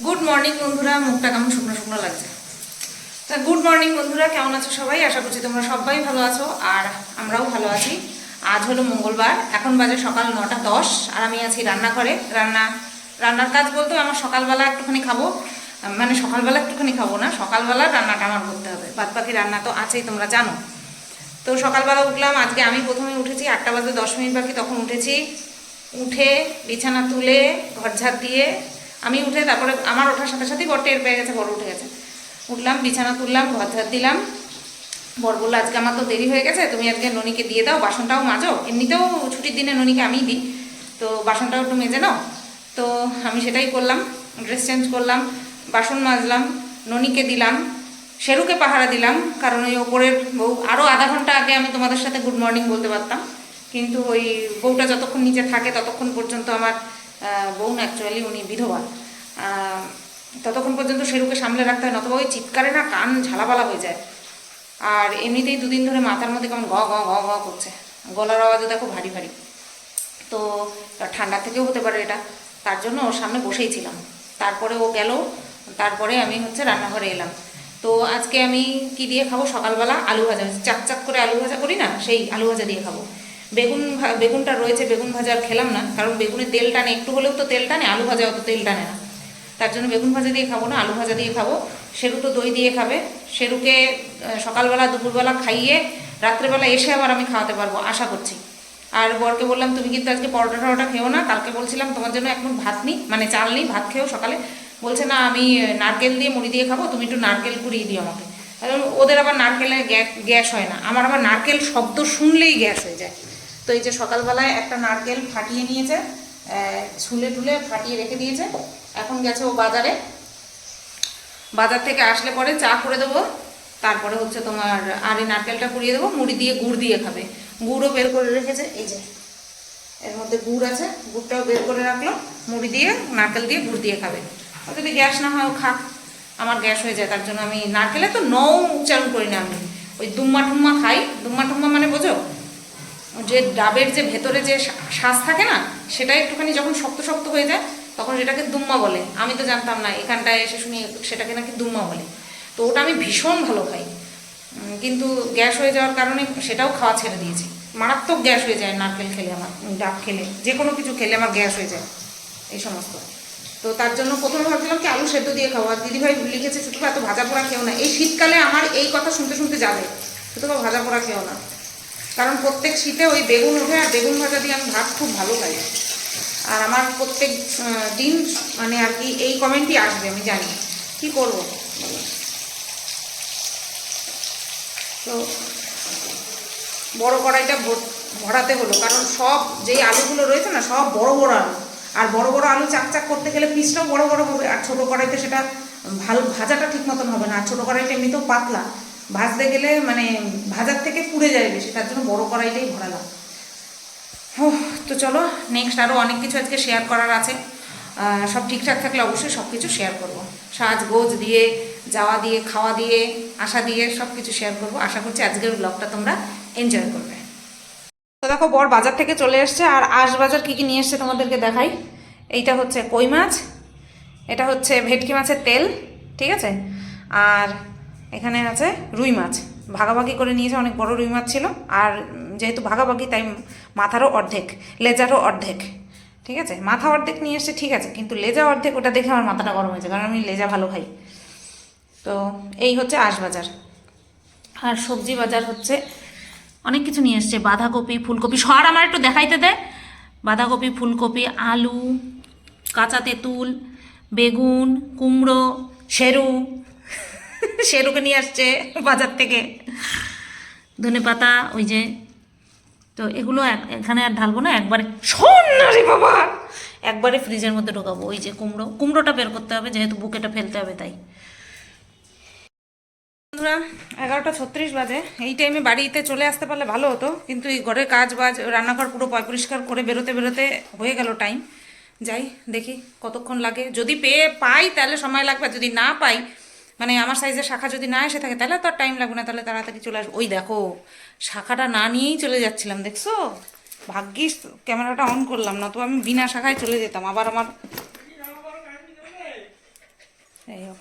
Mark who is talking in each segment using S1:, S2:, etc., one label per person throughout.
S1: Good morning বন্ধুরা। মুখটা কেমন শুকনো শুকনো লাগছে? তা গুড মর্নিং বন্ধুরা। কেমন আছো সবাই? আশা করছি তোমরা সবাই ভালো আছো আর আমরাও ভালো আছি। আজ হলো মঙ্গলবার। এখন বাজে সকাল নটা দশ। আর আমি আছি রান্নাঘরে। রান্না, রান্নার কাজ বলতে আমার সকালবেলা একটুখানি খাব। মানে সকালবেলা একটুখানি খাব না, সকালবেলা রান্নাটা আমার করতে হবে। বাদ বাকি রান্না তো আছেই, তোমরা জানো। তো সকালবেলা উঠলাম। আজকে আমি প্রথমে উঠেছি। আটটা বাজে দশ মিনিট বাকি, তখন উঠেছি। উঠে বিছানা তুলে, ঘর ঝাড় দিয়ে আমি উঠে তারপরে আমার ওঠার সাথে সাথেই বড় টের পেয়ে গেছে বড় উঠে গেছে। উঠলাম, বিছানা তুললাম, ঘর ঝাড় দিলাম। বর বলল, আজকে আমার তো দেরি হয়ে গেছে, তুমি আজকে ননিকে দিয়ে দাও, বাসনটাও মাজো। এমনিতেও ছুটির দিনে ননিকে আমিই দিই, তো বাসনটাও একটু মেজে নাও। তো আমি সেটাই করলাম, ড্রেস চেঞ্জ করলাম, বাসন মাজলাম, ননিকে দিলাম, শেরুকে পাহারা দিলাম, কারণ ওই ওপরের বউ আরও আধা ঘণ্টা আগে আমি তোমাদের সাথে গুড মর্নিং বলতে পারতাম। কিন্তু ওই বউটা যতক্ষণ নিচে থাকে, ততক্ষণ পর্যন্ত আমার বউ অ্যাকচুয়ালি উনি বিধবা। ততক্ষণ পর্যন্ত শেরুকে সামলে রাখতে হয় নতবা ওই চিৎকারে না কান ঝালাপালা হয়ে যায়। আর এমনিতেই দুদিন ধরে মাথার মধ্যে কেমন গ গ গ গ করছে। গলার আওয়াজও দেখো ভারী ভারী। তো ঠান্ডা থেকেও হতে পারে এটা। তার জন্য ওর সামনে বসেই ছিলাম। তারপরে ও গেল, তারপরে আমি হচ্ছে রান্নাঘরে এলাম। তো আজকে আমি কি দিয়ে খাব? সকালবেলা আলু ভাজা। চাক চাক করে আলু ভাজা করি না, সেই আলু ভাজা দিয়ে খাব। বেগুন বেগুনটা রয়েছে, বেগুন ভাজা আর খেলাম না, কারণ বেগুনে তেল টানে, একটু হলেও তো তেল টানে, আলু ভাজা অত তেল টানে না। তার জন্য বেগুন ভাজা দিয়ে খাব না, আলু ভাজা দিয়ে খাব। সেরু তো দই দিয়ে খাবে। সেরুকে সকালবেলা, দুপুরবেলা খাইয়ে, রাত্রেবেলা এসে আবার আমি খাওয়াতে পারব, আশা করছি। আর বরকে বললাম, তুমি কিন্তু আজকে পরোটা টরোটা খেও না, কালকে বলছিলাম তোমার জন্য এখন ভাত নিই মানে চাল নিই ভাত খেও সকালে। বলছে, না, আমি নারকেল দিয়ে মুড়ি দিয়ে খাব, তুমি একটু নারকেল কুড়িয়ে দিও আমাকে। ওদের আবার নারকেলে গ্যা- গ্যাস হয় না। আমার আবার নারকেল শব্দ শুনলেই গ্যাস হয়ে যায়। তো এই যে সকালবেলায় একটা নারকেল ফাটিয়ে নিয়েছে ছুলে টুলে ফাটিয়ে রেখে দিয়েছে। এখন গেছে ও বাজারে। বাজার থেকে আসলে পরে চা করে দেবো। তারপরে হচ্ছে তোমার আর এই নারকেলটা পুড়িয়ে দেবো। মুড়ি দিয়ে গুড় দিয়ে খাবে। গুড়ও বের করে রেখেছে। এই যে, এর মধ্যে গুড় আছে। গুড়টাও বের করে রাখল। মুড়ি দিয়ে, নারকেল দিয়ে গুড় দিয়ে খাবে। যদি গ্যাস না হয় খাক। আমার গ্যাস হয়ে যায়, তার জন্য আমি নারকেলে তো নৌ উচ্চারণ করি না আমি। ওই দুম্মা টুম্মা খাই। দুম্মা টুম্মা মানে বোঝো? যে ডাবের যে ভেতরে যে শ্বাস থাকে না সেটা একটুখানি যখন শক্ত শক্ত হয়ে যায়, তখন সেটাকে দুম্মা বলে। আমি তো জানতাম না, এখানটায় এসে শুনি সেটাকে নাকি দুম্মা বলে। তো ওটা আমি ভীষণ ভালো খাই। কিন্তু গ্যাস হয়ে যাওয়ার কারণে সেটাও খাওয়া ছেড়ে দিয়েছি। মারাত্মক গ্যাস হয়ে যায় নারকেল খেলে আমার ডাব খেলে। যে কোনো কিছু খেলে আমার গ্যাস হয়ে যায়, এই সমস্ত। তো তার জন্য প্রথমে ভাবছিলাম কি আলু সেদ্ধ দিয়ে খাব। আর দিদিভাই লিখেছে শুধু এত ভাজা পোড়া খেও না। এই শীতকালে আমার এই কথা শুনতে শুনতে যাবে। শুধু ভাজা পোড়া খেও না। কারণ প্রত্যেক শীতে ওই বেগুন ওঠে, আর বেগুন ভাজা দিয়ে আমি ভাত খুব ভালো খাই আর আমার প্রত্যেক দিন মানে আর কি, এই কমেন্টই আসবে, আমি জানি। কি করব? তো বড় কড়াইটা ভর- ভরাতে হলো, কারণ সব যেই আলুগুলো রয়েছে না, সব বড় বড় আলু। আর বড় বড় আলু চাক চাক করতে গেলে পিসটাও বড় বড় হবে, আর ছোটো কড়াইতে সেটা ভালো ভাজাটা ঠিক মতন হবে না, আর ছোটো কড়াইটা এমনিতেও পাতলা। ভাজতে গেলে মানে ভাজার থেকে পুড়ে যায় বেশি তার জন্য বড় কড়াইটাই ভরালাম ওহ, তো চলো নেক্সট আরও অনেক কিছু আজকে শেয়ার করার আছে। সব ঠিকঠাক থাকলে অবশ্যই সব কিছু শেয়ার করব। সাজগোজ দিয়ে যাওয়া দিয়ে খাওয়া দিয়ে আসা দিয়ে সব কিছু শেয়ার করব। আশা করছি আজকের ব্লগটা তোমরা এনজয় করবে। তো দেখো বর বাজার থেকে চলে এসছে আর আশ বাজার কী কী নিয়ে এসছে তোমাদেরকে দেখাই। এইটা হচ্ছে কই মাছ এটা হচ্ছে ভেটকি মাছের তেল ঠিক আছে? আর এখানে আছে রুই মাছ। ভাগাভাগি করে নিয়েছে, অনেক বড় রুই মাছ ছিল। আর যেহেতু ভাগাভাগি, তাই মাথারও অর্ধেক, লেজারও অর্ধেক। ঠিক আছে? মাথা অর্ধেক নিয়ে এসছে, ঠিক আছে। কিন্তু লেজা অর্ধেক, ওটা দেখে আমার মাথাটা গরম হয়েছে, কারণ আমি লেজা ভালো খাই। তো এই হচ্ছে বাজার। আর সবজি বাজার হচ্ছে, অনেক কিছু নিয়ে এসছে। বাঁধাকপি, ফুলকপি, সর আমার একটু দেখাইতে দে। বাঁধাকপি, ফুলকপি, আলু, কাঁচা তেঁতুল, বেগুন, কুমড়ো, সেরু। সেরুকে নিয়ে আসছে বাজার থেকে। ধনে পাতা, ওই যে, তো এগুলো এখানে আর ঢালবো না, একবারে রে বাবা! একবারে ফ্রিজের মধ্যে ঢোকাবো, ওই যে কুমড়ো, কুমড়োটা বের করতে হবে, যেহেতু বুকেটা ফেলতে হবে তাই। বন্ধুরা, এগারোটা ছত্রিশ বাজে, এই টাইমে বাড়িতে চলে আসতে পারলে ভালো হতো, কিন্তু এই ঘরের কাজ বাজ, রান্নাঘর পুরো পয় পরিষ্কার করে বেরোতে বেরোতে হয়ে গেল টাইম যাই, দেখি কতক্ষণ লাগে। যদি পেয়ে পাই, তাহলে সময় লাগবে যদি না পাই মানে আমার সাইজের শাখা যদি না এসে থাকে তাহলে তো আর টাইম লাগবে না তাহলে তাড়াতাড়ি চলে আসবে। ওই দেখো শাখাটা না নিয়েই চলে যাচ্ছিলাম দেখছ? ভাগ্যিস ক্যামেরাটা অন করলাম না তো আমি বিনা শাখায় চলে যেতাম আবার আমার যাই হোক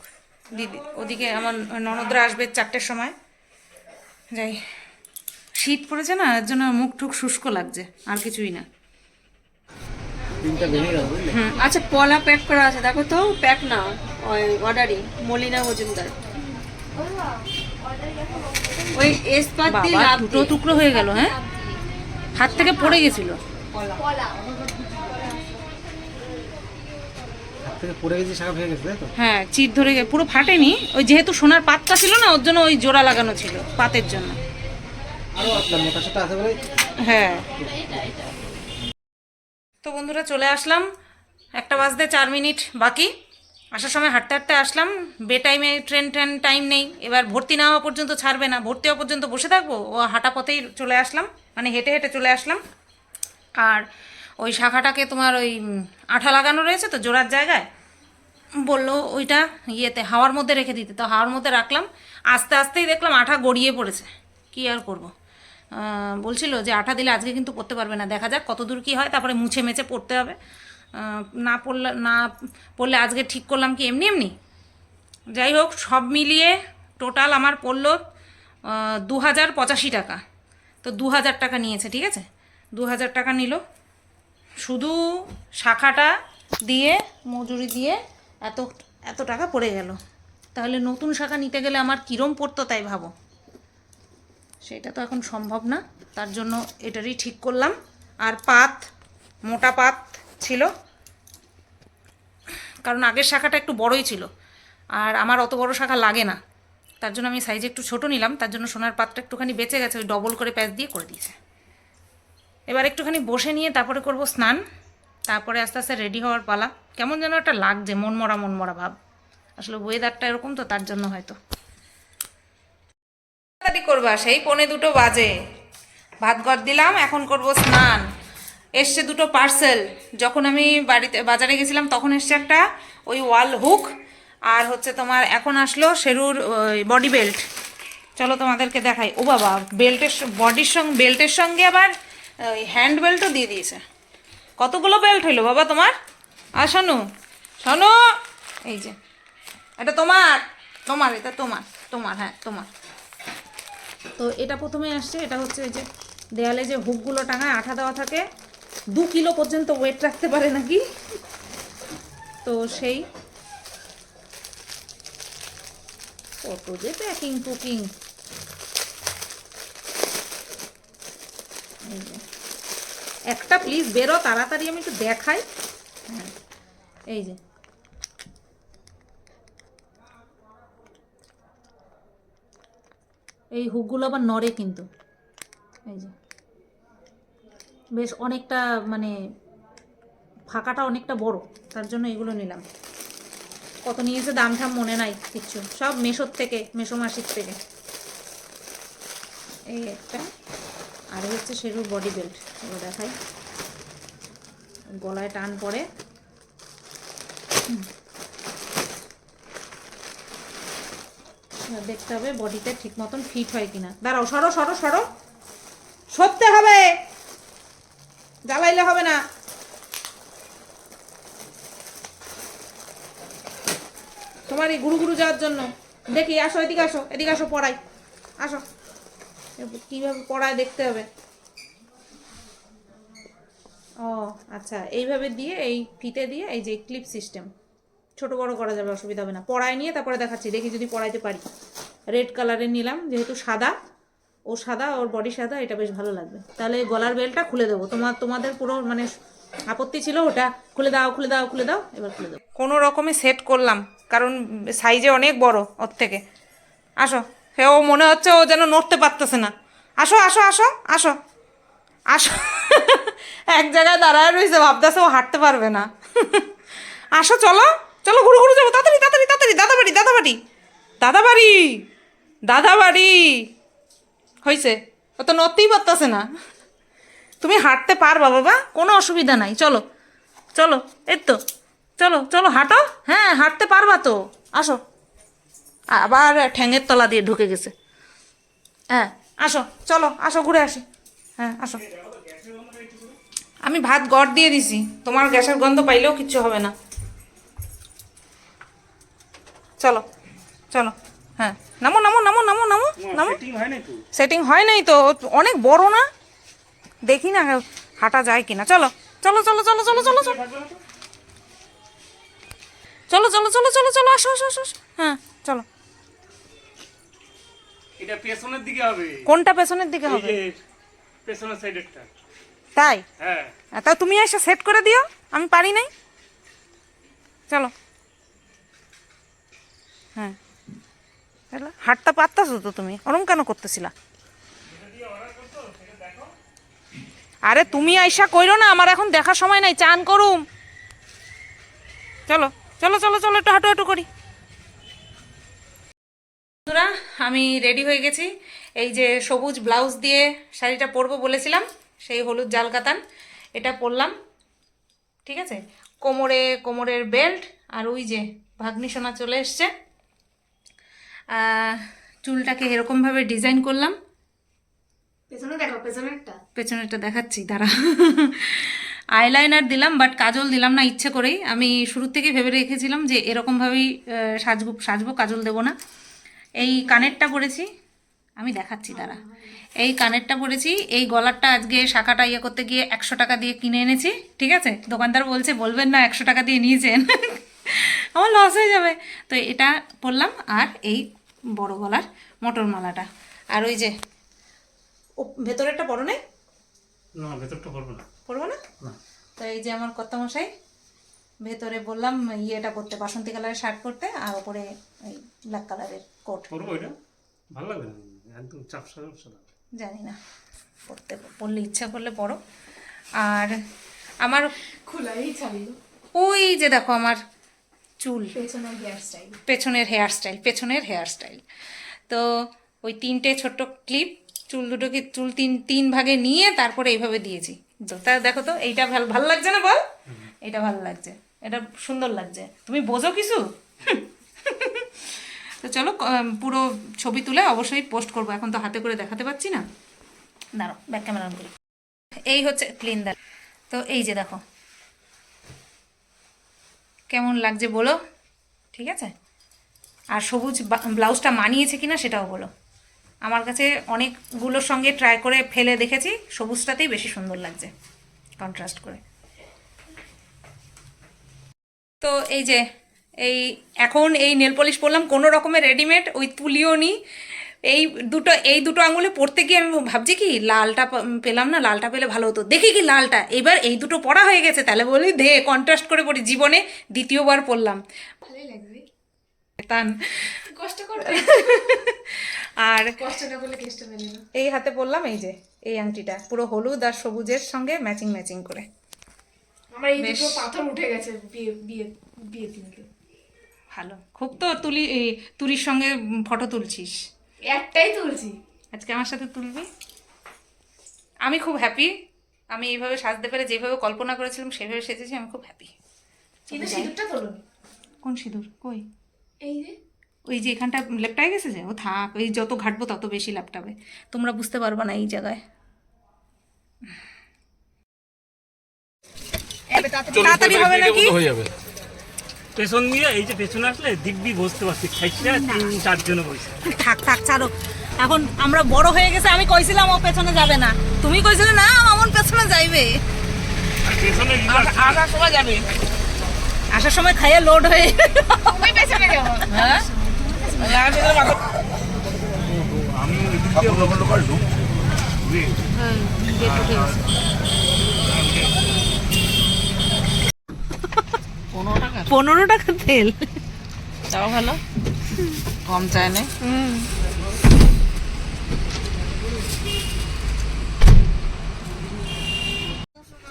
S1: দিদি ওদিকে আমার ননদরা আসবে চারটের সময়। যাই শীত পড়েছে না এর জন্য মুখ টুক শুষ্ক লাগছে আর কিছুই না।
S2: আচ্ছা পলা প্যাক করা আছে দেখো তো প্যাক না অর্ডারই মলিনা মজুমদার। ওই এসপাত দিয়ে লাভ
S1: দুটো টুকরো হয়ে গেল হ্যাঁ? হাত থেকে পড়ে গেছিল।
S3: হাত থেকে পড়ে গেছে শাখা ভেঙে গেছে তাই তো?
S1: হ্যাঁ চিট ধরে গে- পুরো ফাটেনি। ওই যেহেতু সোনার পাতটা ছিল না ওর জন্য ওই জোড়া লাগানো ছিল পাতের জন্য। হ্যাঁ। তো বন্ধুরা চলে আসলাম। একটা বাজতে চার মিনিট বাকি। আসার সময় হাঁটতে হাঁটতে আসলাম বে টাইমে ট্রেন ট্রেন টাইম নেই, এবার ভর্তি না হওয়া পর্যন্ত ছাড়বে না, ভর্তি হওয়া পর্যন্ত বসে থাকব, ও হাঁটা পথেই চলে আসলাম মানে হেঁটে হেঁটে চলে আসলাম। আর ওই শাখাটাকে তোমার ওই আঠা লাগানো রয়েছে তো জোড়ার জায়গায়, বলল ওইটা ইয়েতে হাওয়ার মধ্যে রেখে দিতে, তো হাওয়ার মধ্যে রাখলাম, আস্তে আস্তেই দেখলাম আঠা গড়িয়ে পড়েছে, কি আর করব? বলছিল যে আঠা দিলে আজকে কিন্তু পড়তে পারবে না, দেখা যাক কত দূর কী হয়, তারপরে মুছে মেছে পড়তে হবে। না পড়লে না পড়লে আজকে ঠিক করলাম কি এমনি এমনি? যাই হোক, সব মিলিয়ে টোটাল আমার পড়ল দু হাজার পঁচাশি টাকা। তো দু হাজার টাকা নিয়েছে, ঠিক আছে? দু হাজার টাকা নিল। শুধু শাখাটা দিয়ে, মজুরি দিয়ে এত এত টাকা পড়ে গেল। তাহলে নতুন শাখা নিতে গেলে আমার কিরম পড়তো তাই ভাবো? সেটা তো এখন সম্ভব না। তার জন্য এটারই ঠিক করলাম। আর পাত, মোটা পাত ছিল। কারণ আগের শাখাটা একটু বড়ই ছিল। আর আমার অত বড় শাখা লাগে না। তার জন্য আমি সাইজে একটু ছোট নিলাম। তার জন্য সোনার পাতটা একটুখানি বেঁচে গেছে, ওই ডবল করে প্যাচ দিয়ে করে দিয়েছে। এবার একটুখানি বসে নিয়ে তারপরে করব স্নান। তারপরে আস্তে আস্তে রেডি হওয়ার পালা। কেমন যেন একটা লাগছে, মনমরা মনমরা ভাব। আসলে ওয়েদারটা এরকম তো, তার জন্য হয়তো। করবা, সেই পনে দুটো বাজে। ভাত ঘর দিলাম, এখন করব স্নান। এসছে দুটো পার্সেল যখন আমি বাড়িতে, বাজারে গেছিলাম, তখন এসছে একটা ওই ওয়াল হুক আর হচ্ছে তোমার এখন আসলো শেরুর বডি বেল্ট চলো তোমাদেরকে দেখাই। ও বাবা বেল্টের বডির সঙ্গে বেল্টের সঙ্গে আবার, ওই হ্যান্ড বেল্টও দিয়ে দিয়েছে। কতগুলো বেল্ট হইল বাবা তোমার? আর শোনো শোনো, এই যে, এটা তোমার তোমার, এটা তোমার তোমার হ্যাঁ তোমার। তো এটা প্রথমে আসছে, এটা হচ্ছে এই যে, দেয়ালে যে হুকগুলো টাঙায়, আঠা দেওয়া থাকে দু কিলো পর্যন্ত ওয়েট রাখতে পারে নাকি? তো সেই কত যে প্যাকিং কুকিং একটা প্লিজ বেরো, তাড়াতাড়ি আমি একটু দেখাই। হ্যাঁ এই যে। এই হুকগুলো আবার নড়ে কিন্তু। এই যে। বেশ অনেকটা মানে ফাঁকাটা অনেকটা বড়। তার জন্য এগুলো নিলাম। কত নিয়েছে দাম ঠাম মনে নাই কিচ্ছু। সব মেশোর থেকে, মেশো মাসির থেকে। এই একটা। আর হচ্ছে সেরু বডি বেল্ট এগুলো দেখাই। গলায় টান পড়ে। দেখতে হবে বডিতে ঠিক মতন ফিট হয় কিনা। দাঁড়াও, সরো সরো সরো। সরতে হবে। জ্বালাইলে হবে না। তোমার এই গুরু গুরু যাওয়ার জন্য। দেখি, আসো, এদিকে আসো এদিকে আসো, পড়াই। আসো। কীভাবে পড়ায় দেখতে হবে? ও আচ্ছা এইভাবে দিয়ে, এই ফিতে দিয়ে, এই যে ক্লিপ সিস্টেম ছোট বড় করা যাবে, অসুবিধা হবে না। পড়ায় নিয়ে তারপরে দেখাচ্ছি। দেখি যদি পড়াইতে পারি। রেড কালারের নিলাম, যেহেতু সাদা। ও সাদা, ওর বডি সাদা, এটা বেশ ভালো লাগবে। তাহলে গলার বেলটা খুলে দেবো। তোমার, তোমাদের পুরো মানে আপত্তি ছিল ওটা, খুলে দাও খুলে দাও খুলে দাও, এবার খুলে দাও কোনো রকমে সেট করলাম, কারণ সাইজে অনেক বড় ওর থেকে। আসো সে ও মনে হচ্ছে ও যেন নড়তে পারতেছে না। আসো আসো আসো আসো আসো। এক জায়গায় দাঁড়ায় রয়েছে, ভাবতেছে ও হাঁটতে পারবে না। আসো, চলো চলো ঘুরু ঘুরু যাব। তাড়াতাড়ি তাড়াতাড়ি তাড়াতাড়ি দাদা বাড়ি দাদা বাড়ি দাদা বাড়ি দাদা বাড়ি হয়েছে ও তো নড়তেই পারতেছে না। তুমি হাঁটতে পারবা বাবা, কোনো অসুবিধা নাই। চলো চলো, এই তো, চলো চলো, হাঁটো। হ্যাঁ হাঁটতে পারবা তো। আসো। আবার ঠ্যাঙের তলা দিয়ে ঢুকে গেছে। হ্যাঁ আসো, চলো, আসো, ঘুরে আসি। হ্যাঁ আসো। আমি ভাত গড় দিয়ে দিছি। তোমার গ্যাসের গন্ধ পাইলেও কিচ্ছু হবে না। চলো চলো। হ্যাঁ নামো নামো নামো নামো নামো নামো।
S3: সেটিং হয় তো?
S1: নাই তো অনেক বড় না? দেখি না হাঁটা যায় কিনা। চলো চলো চলো চলো চলো চলো চলো। চলো চলো চলো চলো চলো আসো আসো আসো। হ্যাঁ চলো।
S4: এটা পেছনের দিকে হবে।
S1: কোনটা পেছনের দিকে হবে?
S4: পেছনের সাইডেরটা
S1: তাই?
S4: হ্যাঁ।
S1: তা তুমি এসে সেট করে দিও আমি পারি নাই? চলো। হ্যাঁ। হাটটা পারতাছো তো তুমি? ওরম কেন করতেছিলা? আরে তুমি আইসা কইরো না, আমার এখন দেখার সময় নাই, চান করুম। চলো চলো চলো চলো, একটু হাঁটু হাঁটু করি। বন্ধুরা, আমি রেডি হয়ে গেছি। এই যে সবুজ ব্লাউজ দিয়ে শাড়িটা পরবো বলেছিলাম, সেই হলুদ জাল কাতান, এটা পরলাম। ঠিক আছে? কোমরে, কোমরের বেল্ট, আর ওই যে ভাগ্নি সোনা চলে এসছে। চুলটাকে এরকমভাবে ডিজাইন করলাম।
S2: পেছনে দেখো পেছনেরটা
S1: পেছনেরটা দেখাচ্ছি দাঁড়া। আইলাইনার দিলাম বাট কাজল দিলাম না ইচ্ছে করেই। আমি শুরু থেকে ভেবে রেখেছিলাম যে এরকমভাবেই সাজবো সাজবো কাজল দেবো না। এই কানেরটা পরেছি আমি দেখাচ্ছি দাঁড়া। এই কানেরটা পরেছি এই গলারটা আজকে শাখাটা ইয়ে করতে গিয়ে একশো টাকা দিয়ে কিনে এনেছি ঠিক আছে? দোকানদার বলছে বলবেন না একশো টাকা দিয়ে নিয়েছেন। আমার লস হয়ে যাবে। তো এটা পরলাম আর এই বড় গলার মটর মালাটা। আর ওই যে ও ভেতরেরটা বড় নেই?
S4: না ভেতরটা করব না।
S1: পরবো না? তো এই যে আমার কর্তামশাই ভেতরে বললাম ইয়েটা করতে বাসন্তী কালারের শার্ট করতে আর ওপরে ওই ব্ল্যাক কালারের কোট
S4: করব এটা ভালো লাগবে না? একদম চাপসা চাপসা
S1: জানি না পড়তে পড়লে ইচ্ছা করলে পড়ো আর আমার
S2: খোলাই ছাড়িল
S1: ওই যে দেখো আমার চুল। পেছনের হেয়ার স্টাইল পেছনের হেয়ার স্টাইল তো ওই তিনটে ছোট্ট ক্লিপ চুল দুটোকে চুল তিন তিন ভাগে নিয়ে তারপরে এইভাবে দিয়েছি। তো তা দেখো তো এইটা ভালো ভালো লাগছে না বল? এটা ভালো লাগছে। এটা সুন্দর লাগছে। তুমি বোঝো কিছু? তো চলো পুরো ছবি তুলে অবশ্যই পোস্ট করব। এখন তো হাতে করে দেখাতে পাচ্ছি না। দাঁড়ো ব্যাক ক্যামেরা করি। এই হচ্ছে ক্লিন দা তো এই যে দেখো কেমন লাগছে বলো? ঠিক আছে? আর সবুজ ব্লাউজটা মানিয়েছে কিনা সেটাও বলো। আমার কাছে অনেকগুলোর সঙ্গে ট্রাই করে ফেলে দেখেছি, সবুজটাতেই বেশি সুন্দর লাগছে কন্ট্রাস্ট করে। তো এই যে, এই, এখন এই নেল পলিশ পরলাম, কোনো রকমের রেডিমেড ওই তুলিও নি এই দুটো এই দুটো আঙুলে পড়তে গিয়ে আমি ভাবছি কি লালটা পেলাম না লালটা পেলে ভালো হতো। দেখি কি লালটা। এবার এই দুটো পড়া হয়ে গেছে তাহলে বলি দে কন্ট্রাস্ট করে পড়ি। জীবনে দ্বিতীয়বার পড়লাম।
S2: ভালোই লাগবে।
S1: তান।
S2: কষ্ট
S1: আর
S2: কষ্ট না করলে কেষ্ট মেলে না।
S1: এই হাতে পরলাম এই যে এই আংটিটা। পুরো হলুদ আর সবুজের সঙ্গে ম্যাচিং ম্যাচিং করে।
S2: আমার এই দুটো পাথর উঠে গেছে বিয়ে বিয়ে বিয়ে দিনকে।
S1: ভালো। খুব তো তুলি তুলির সঙ্গে ফটো তুলছিস।
S2: একটাই তুলছি।
S1: আজকে আমার সাথে তুলবি? আমি খুব হ্যাপি আমি এইভাবে সাজতে পেরে যেভাবে কল্পনা করেছিলাম সেভাবে সেজেছি আমি খুব হ্যাপি
S2: কিন্তু সিঁদুরটা তোলনি?
S1: কোন সিঁদুর? কই?
S2: এই যে।
S1: ওই যে এখানটা লেপটাই গেছে যে? ও থাক ওই যত ঘাটবো তত বেশি ল্যাপটাবে তোমরা বুঝতে পারবে না এই জায়গায়। তাড়াতাড়ি হবে নাকি?
S4: হয়ে যাবে। পেছন দিয়ে এই যে পেছনে আসলে দিব্যি বসতে পারছি খাইছে তিন চারজনে বসে।
S1: থাক থাক ছাড়ো। এখন আমরা বড় হয়ে গেছে আমি কইছিলাম ও পেছনে যাবে না। তুমি কইছিলে না মামন পেছনে যাইবে।
S4: পেছনে
S1: আসার সময় যাবে। আসার সময় খাইয়ে লোড হয়ে
S2: তুমি পেছনে যাব
S1: হ্যাঁ?
S4: আমি এদিক দিয়ে লবণ লবণ ঢুক
S1: পনেরো টাকা তেল।
S5: তাও ভালো। কম চায় না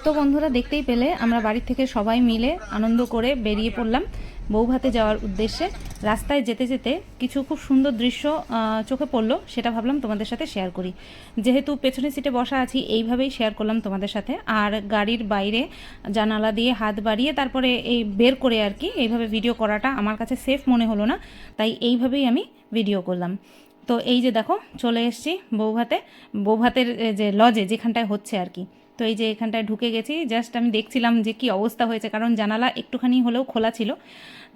S1: তো বন্ধুরা দেখতেই পেলে আমরা বাড়ি থেকে সবাই মিলে আনন্দ করে বেরিয়ে পড়লাম। বৌভাতে যাওয়ার উদ্দেশ্যে রাস্তায় যেতে যেতে কিছু খুব সুন্দর দৃশ্য চোখে পড়ল, সেটা ভাবলাম তোমাদের সাথে শেয়ার করি। যেহেতু পেছনের সিটে বসা আছি, এইভাবেই শেয়ার করলাম তোমাদের সাথে। আর গাড়ির বাইরে জানালা দিয়ে হাত বাড়িয়ে তারপরে এই বের করে আর কি, এইভাবে ভিডিও করাটা আমার কাছে সেফ মনে হলো না, তাই এইভাবেই আমি ভিডিও করলাম। তো এই যে দেখো, চলে এসেছি বৌভাতে। বৌভাতের যে লজে যেখানটায় হচ্ছে আর কি। তো এই যে এখানটায় ঢুকে গেছি জাস্ট আমি দেখছিলাম যে কি অবস্থা হয়েছে, কারণ জানালা একটুখানি হলেও খোলা ছিল।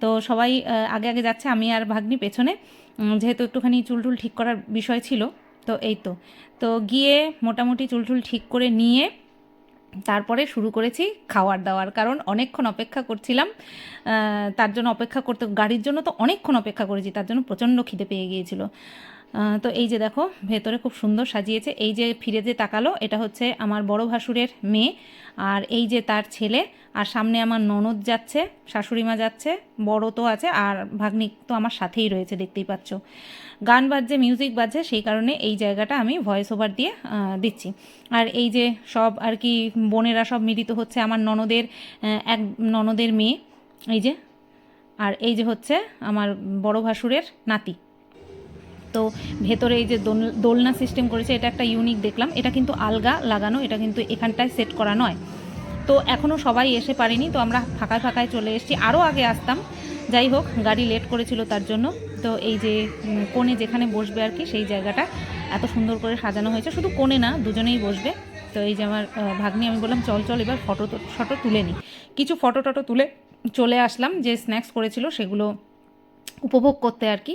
S1: তো সবাই আগে আগে যাচ্ছে, আমি আর ভাগ্নি পেছনে। যেহেতু একটুখানি চুলটুল ঠিক করার বিষয় ছিল, তো এই তো। তো গিয়ে মোটামুটি চুলটুল ঠিক করে নিয়ে তারপরে শুরু করেছি খাওয়ার দাওয়ার, কারণ অনেকক্ষণ অপেক্ষা করছিলাম। তার জন্য অপেক্ষা করতে, গাড়ির জন্য তো অনেকক্ষণ অপেক্ষা করেছি, তার জন্য প্রচণ্ড খিদে পেয়ে গিয়েছিল। তো এই যে দেখো, ভেতরে খুব সুন্দর সাজিয়েছে। এই যে ফিরে যে তাকালো, এটা হচ্ছে আমার বড় ভাসুরের মেয়ে। আর এই যে তার ছেলে, আর সামনে আমার ননদ যাচ্ছে, শাশুড়ি মা যাচ্ছে, বড় তো আছে, আর ভাগ্নিক তো আমার সাথেই রয়েছে, দেখতেই পাচ্ছ। গান বাজছে মিউজিক বাজছে, সেই কারণে এই জায়গাটা আমি ভয়েস ওভার দিয়ে দিচ্ছি। আর এই যে সব আর কি বোনেরা সব মিলিত হচ্ছে আমার ননদের এক ননদের মেয়ে। এই যে, আর এই যে হচ্ছে আমার বড় ভাসুরের নাতি। তো ভেতরে এই যে দোল- দোলনা সিস্টেম করেছে, এটা একটা ইউনিক দেখলাম। এটা কিন্তু আলগা লাগানো, এটা কিন্তু এখানটায় সেট করা নয়। তো এখনও সবাই এসে পারেনি, তো আমরা ফাঁকায় ফাঁকায় চলে এসেছি। আরও আগে আসতাম, যাই হোক, গাড়ি লেট করেছিল তার জন্য। তো এই যে কোণে যেখানে বসবে আর কি, সেই জায়গাটা এত সুন্দর করে সাজানো হয়েছে। শুধু কোণে না, দুজনেই বসবে। তো এই যে আমার ভাগ্নি, আমি বললাম, চল চল, এবার ফটো ফটো তুলে নিই কিছু ফটো টটো তুলে চলে আসলাম, যে স্ন্যাক্স করেছিল সেগুলো উপভোগ করতে আর কি।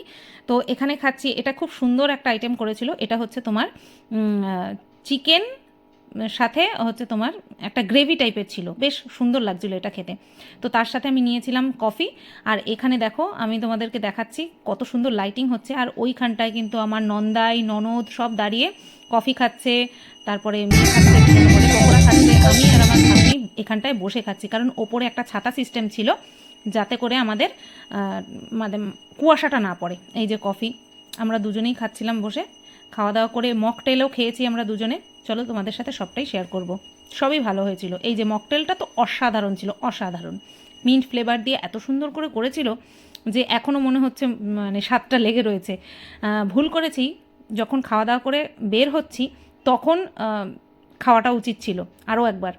S1: তো এখানে খাচ্ছি, এটা খুব সুন্দর একটা আইটেম করেছিল। এটা হচ্ছে তোমার চিকেন সাথে হচ্ছে তোমার একটা গ্রেভি টাইপের ছিল। বেশ সুন্দর লাগছিল এটা খেতে। তো তার সাথে আমি নিয়েছিলাম কফি আর এখানে দেখো, আমি তোমাদেরকে দেখাচ্ছি কত সুন্দর লাইটিং হচ্ছে। আর ওইখানটায় কিন্তু আমার নন্দাই, ননদ সব দাঁড়িয়ে কফি খাচ্ছে। তারপরে খাচ্ছে আমি আর আমার এখানটায় বসে খাচ্ছি। কারণ ওপরে একটা ছাতা সিস্টেম ছিল। যাতে করে আমাদের মানে কুয়াশাটা না পড়ে। এই যে কফি, আমরা দুজনেই খাচ্ছিলাম বসে। খাওয়া দাওয়া করে মকটেলও খেয়েছি আমরা দুজনে। চলো তোমাদের সাথে সবটাই শেয়ার করব। সবই ভালো হয়েছিল। এই যে মকটেলটা তো অসাধারণ ছিল, অসাধারণ। মিন্ট ফ্লেভার দিয়ে এত সুন্দর করে করেছিল যে এখনও মনে হচ্ছে মানে স্বাদটা লেগে রয়েছে। ভুল করেছি, যখন খাওয়া দাওয়া করে বের হচ্ছি, তখন খাওয়াটা উচিত ছিল। আরও একবার।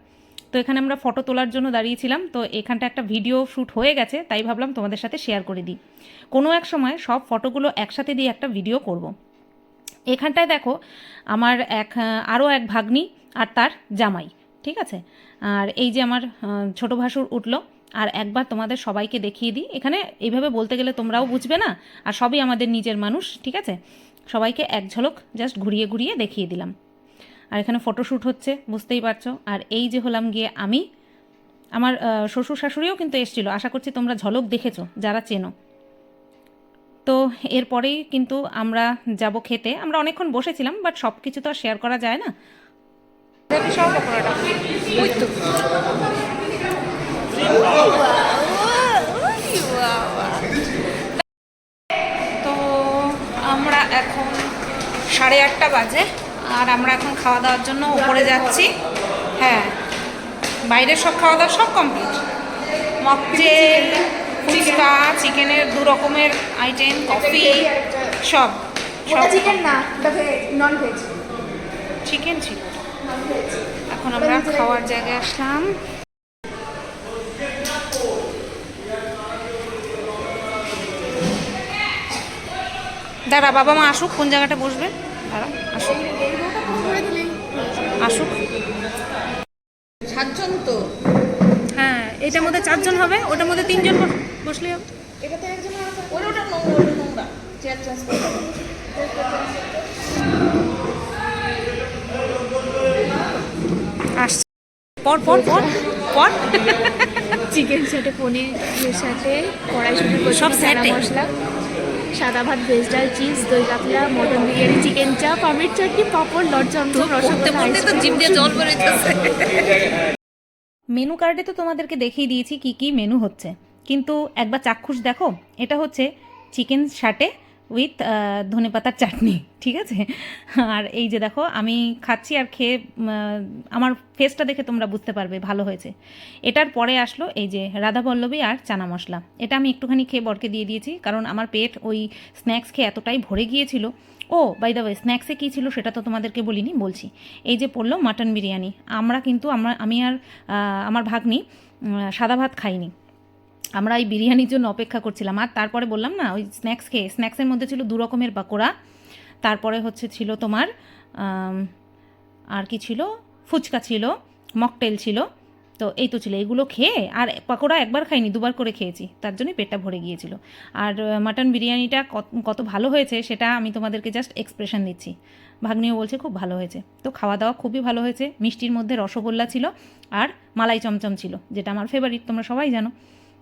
S1: তো এখানে আমরা ফটো তোলার জন্য দাঁড়িয়েছিলাম। তো এখানটা একটা ভিডিও শ্যুট হয়ে গেছে, তাই ভাবলাম তোমাদের সাথে শেয়ার করে দিই। কোনো এক সময় সব ফটোগুলো একসাথে দিয়ে একটা ভিডিও করব। এখানটায় দেখো, আমার এক, আরও এক ভাগ্নি আর তার জামাই, ঠিক আছে? আর এই যে আমার ছোট ভাসুর উঠল। আর একবার তোমাদের সবাইকে দেখিয়ে দিই। এখানে এইভাবে বলতে গেলে তোমরাও বুঝবে না, আর সবই আমাদের নিজের মানুষ, ঠিক আছে? সবাইকে এক ঝলক জাস্ট ঘুরিয়ে ঘুরিয়ে দেখিয়ে দিলাম। আর এখানে ফটোশ্যুট হচ্ছে, বুঝতেই পারছ। আর এই যে হলাম গিয়ে আমি, আমার শ্বশুর শাশুড়িও কিন্তু এসেছিল। আশা করছি তোমরা ঝলক দেখেছ, যারা চেনো। তো এরপরেই কিন্তু আমরা যাব খেতে। আমরা অনেকক্ষণ বসেছিলাম বাট সব কিছু তো আর শেয়ার করা যায় না। তো আমরা এখন সাড়ে আটটা বাজে। আর আমরা এখন খাওয়া দাওয়ার জন্য উপরে যাচ্ছি। হ্যাঁ বাইরের সব খাওয়া দাওয়া সব কমপ্লিট মকটেল ফুচকা চিকেনের দু রকমের আইটেম কফি সব।
S6: চিকেন না নন ভেজ
S1: চিকেন ছিল। এখন আমরা খাওয়ার জায়গায় আসলাম। দাঁড়া বাবা মা আসুক কোন জায়গাটা বসবে? দাঁড়া আসুক। আসুক
S5: সাতজন তো?
S1: হ্যাঁ এটার মধ্যে চারজন হবে ওটার মধ্যে তিনজন বস- বসলে হবে।
S5: ওটা ওটা ওটা নোংরা। চেয়ার চেঞ্জ
S1: আসছে। পর পর পর পর।
S6: চিকেন সাথে পনিরের সাথে কড়াইশুটি
S1: সব এ?
S6: মশলা। সাদা ভাত ভেজ ডাল চিজ দই কাতলা মটন বিরিয়ানি চিকেন চাপ আমের চাটনি পাপড় লট চমচম রসগোল্লা
S1: মেনু কার্ডে তো তোমাদেরকে দেখিয়ে দিয়েছি কি কি মেনু হচ্ছে। কিন্তু একবার চাক্ষুষ দেখো এটা হচ্ছে চিকেন শাটে উইথ ধনেপাতার চাটনি, ঠিক আছে? আর এই যে দেখো, আমি খাচ্ছি আর খেয়ে আমার ফেসটা দেখে তোমরা বুঝতে পারবে, ভালো হয়েছে। এটার পরে আসলো এই যে রাধা পল্লবী আর চানা মশলা। এটা আমি একটুখানি খেয়ে বরকে দিয়ে দিয়েছি, কারণ আমার পেট ওই স্ন্যাক্স খেয়ে এতটাই ভরে গিয়েছিল। ও বাই দ্য ওয়ে স্ন্যাক্সে কী ছিল সেটা তো তোমাদেরকে বলিনি, বলছি। এই যে পড়ল মাটন বিরিয়ানি। আমরা কিন্তু, আমরা, আমি আর আমার ভাগ্নি সাদা ভাত খাইনি। আমরা এই বিরিয়ানির জন্য অপেক্ষা করছিলাম। আর তারপরে বললাম না, ওই স্ন্যাক্স খেয়ে স্ন্যাক্সের মধ্যে ছিল দু রকমের পাকোড়া। তারপরে হচ্ছে ছিল তোমার আর কি ছিল? ফুচকা ছিল, মকটেল ছিল। তো এই তো ছিল, এগুলো খেয়ে, আর পাকোড়া একবার খাইনি, দুবার করে খেয়েছি। তার জন্যই পেটটা ভরে গিয়েছিল। আর মাটন বিরিয়ানিটা কত কত ভালো হয়েছে সেটা আমি তোমাদেরকে জাস্ট এক্সপ্রেশন দিচ্ছি। ভাগ্নিও বলছে খুব ভালো হয়েছে। তো খাওয়া দাওয়া খুবই ভালো হয়েছে। মিষ্টির মধ্যে রসগোল্লা ছিল আর মালাই চমচম ছিল, যেটা আমার ফেভারিট তোমরা সবাই জানো।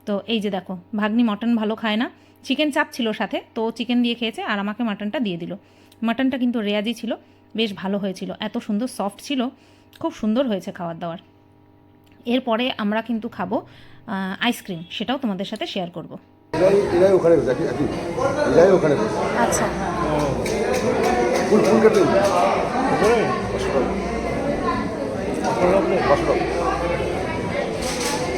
S1: তো এই যে দেখো ভাগ্নি মটন ভালো খায় না চিকেন চাপ ছিল সাথে তো চিকেন দিয়ে খেয়েছে আর আমাকে মাটনটা দিয়ে দিল মাটনটা কিন্তু রেয়াজি ছিল বেশ ভালো হয়েছিল এত সুন্দর সফট ছিল খুব সুন্দর হয়েছে খাবার দাবার এরপরে আমরা কিন্তু খাব আইসক্রিম সেটাও তোমাদের সাথে শেয়ার করব আচ্ছা
S7: ফুল ফুল কাটুন
S4: আইটেমও তো ভালো ভালো আছে পকোড়াই তো ভালো আছে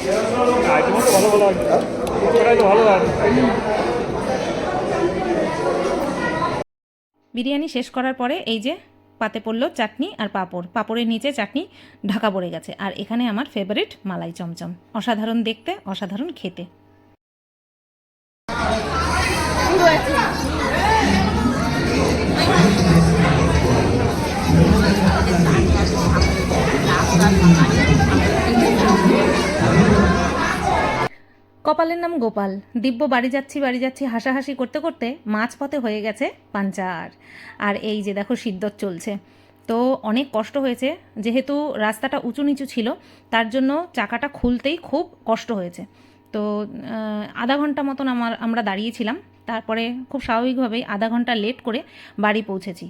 S1: বিরিয়ানি শেষ করার পরে এই যে পাতে পড়ল চাটনি আর পাঁপড়। পাঁপড়ের নিচে চাটনি ঢাকা পড়ে গেছে। আর এখানে আমার ফেভারিট মালাই চমচম। অসাধারণ দেখতে, অসাধারণ খেতে। কপালের নাম গোপাল। দিব্য বাড়ি যাচ্ছি বাড়ি যাচ্ছি, হাসাহাসি করতে করতে মাঝপথে হয়ে গেছে পাঞ্চার আর এই যে দেখো সিদ্ধত চলছে। তো অনেক কষ্ট হয়েছে। যেহেতু রাস্তাটা উঁচু নিচু ছিল, তার জন্য চাকাটা খুলতেই খুব কষ্ট হয়েছে। তো আধা ঘণ্টা মতন আমার, আমরা দাঁড়িয়েছিলাম। তারপরে খুব স্বাভাবিকভাবেই আধা ঘণ্টা লেট করে বাড়ি পৌঁছেছি।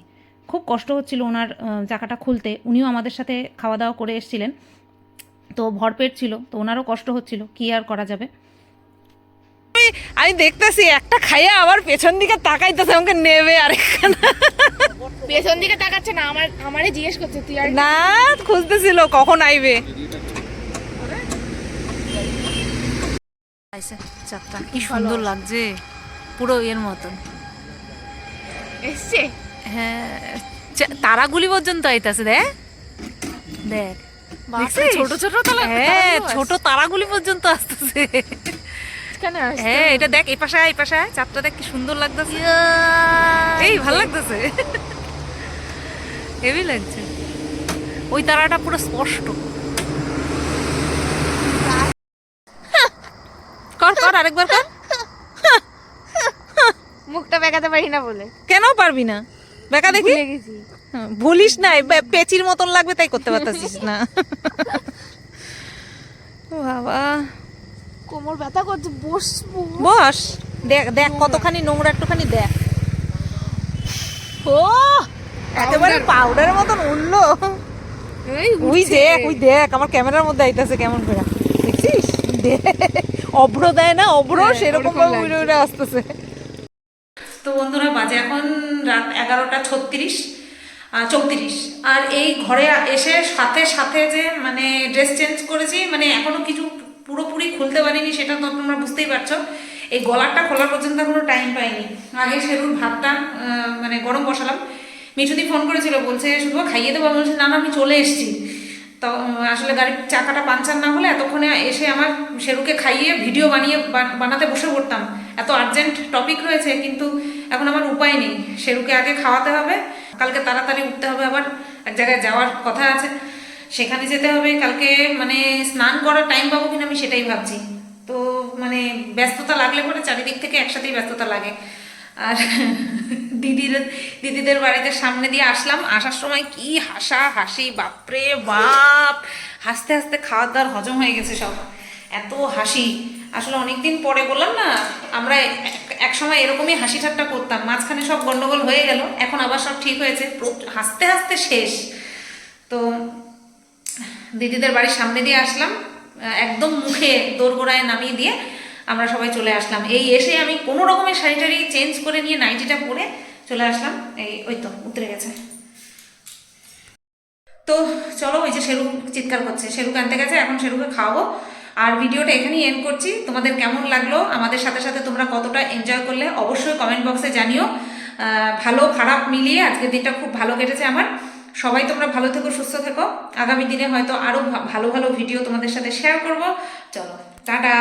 S1: খুব কষ্ট হচ্ছিল ওনার চাকাটা খুলতে। উনিও আমাদের সাথে খাওয়া দাওয়া করে এসেছিলেন। তো ভরপেট ছিল। তো ওনারও কষ্ট হচ্ছিল। কী আর করা যাবে?
S5: আমি দেখতেছি একটা খাইয়া আবার পেছন দিকে তাকাইতেছে আমাকে নেবে আরেকখানা
S6: পেছন দিকে তাকাচ্ছে না আমার আমারে জিজ্ঞেস করছে তুই আর
S5: না খুঁজতেছিল কখন আইবে?
S1: চাপটা কি সুন্দর লাগছে পুরো এর মতন।
S6: এসছে?
S1: হ্যাঁ তারাগুলি পর্যন্ত আইতাছে দেখ। দেখ।
S5: ছোট ছোট তালা
S1: হ্যাঁ ছোট তারাগুলি পর্যন্ত আসতেছে।
S6: কেন
S1: হ্যাঁ এটা দেখ এই পাশে এই পাশে। চাঁদটা দেখ কি সুন্দর লাগতেছে। এই ভালো লাগতেছে। হেভি লাগছে। ওই তারাটা পুরো স্পষ্ট। কর কর আরেকবার কর।
S6: মুখটা বেঁকাতে পারি না বলে।
S1: কেন পারবি না? বেকা দেখি?
S6: গেছি।
S1: হ্যাঁ, ভুলিস না পেচির মতন লাগবে তাই করতে পারতাছিস না। বাবা।
S6: কোমর ব্যথা করছে বসবো।
S1: বস দেখ দেখ কতখানি নোংরা একটুখানি দেখ। ও একেবারে পাউডারের মতন উঠল
S6: এই
S1: ওই দেখ ওই দেখ আমার ক্যামেরার মধ্যে আইতাছে কেমন করে। দেখছিস? দেখ অভ্র দেয় না অভ্র সেরকম ভাবে উড়ে উড়ে আসতেছে। তো বন্ধুরা বাজে এখন রাত এগারোটা ছত্রিশ চৌত্রিশ। আর এই ঘরে এসে সাথে সাথে যে মানে ড্রেস চেঞ্জ করেছি মানে এখনও কিছু খুলতে পারিনি, সেটা তো তোমরা বুঝতেই পারছ। এই গলারটা খোলার পর্যন্ত এখনও টাইম পাইনি। আগে সেরুর ভাতটা মানে গরম বসালাম। মিঠুদি ফোন করেছিল, বলছে শুধু খাইয়ে দেবো? বলছি, না না, আমি চলে এসেছি। তো আসলে গাড়ির চাকাটা পাঞ্চার না হলে এতক্ষণে এসে আমার সেরুকে খাইয়ে ভিডিও বানিয়ে বানাতে বসে পড়তাম। এত আর্জেন্ট টপিক রয়েছে কিন্তু এখন আমার উপায় নেই। সেরুকে আগে খাওয়াতে হবে, কালকে তাড়াতাড়ি উঠতে হবে আবার। এক জায়গায় যাওয়ার কথা আছে। সেখানে যেতে হবে, কালকে মানে স্নান করার টাইম পাবো কিনা আমি সেটাই ভাবছি। তো মানে ব্যস্ততা লাগলে পরে চারিদিক থেকে একসাথেই ব্যস্ততা লাগে। আর দিদির, দিদিদের বাড়িতে সামনে দিয়ে আসলাম, আসার সময় কি হাসা হাসি, বাপরে বাপ! হাসতে হাসতে খাওয়ার দাওয়ার হজম হয়ে গেছে সব। এত হাসি। আসলে অনেকদিন পরে বললাম না, আমরা এক- সময় এরকমই হাসি ঠাট্টা করতাম, মাঝখানে সব গন্ডগোল হয়ে গেল, এখন আবার সব ঠিক হয়েছে হাসতে হাসতে শেষ। তো দিদিদের বাড়ির সামনে দিয়ে আসলাম একদম মুখে দোরগোড়ায় নামিয়ে দিয়ে আমরা সবাই চলে আসলাম। এই এসে আমি কোনো রকমের শাড়ি টাড়ি চেঞ্জ করে নিয়ে নাইটিটা পরে চলে আসলাম। এই, ওই তো, উতরে গেছে। তো চলো, ওই যে শেরু চিৎকার করছে। শেরুকে আনতে গেছে, এখন শেরুকে খাওয়াবো। আর ভিডিওটা এখানেই এন্ড করছি। তোমাদের কেমন লাগল? আমাদের সাথে সাথে তোমরা কতটা এনজয় করলে অবশ্যই কমেন্ট বক্সে জানিও। ভালো খারাপ মিলিয়ে আজকের দিনটা খুব ভালো কেটেছে আমার। সবাই তোমরা ভালো থেকো, সুস্থ থেকো। আগামী দিনে হয়তো আরও ভালো ভালো ভিডিও তোমাদের সাথে শেয়ার করব। চলো, টাটা!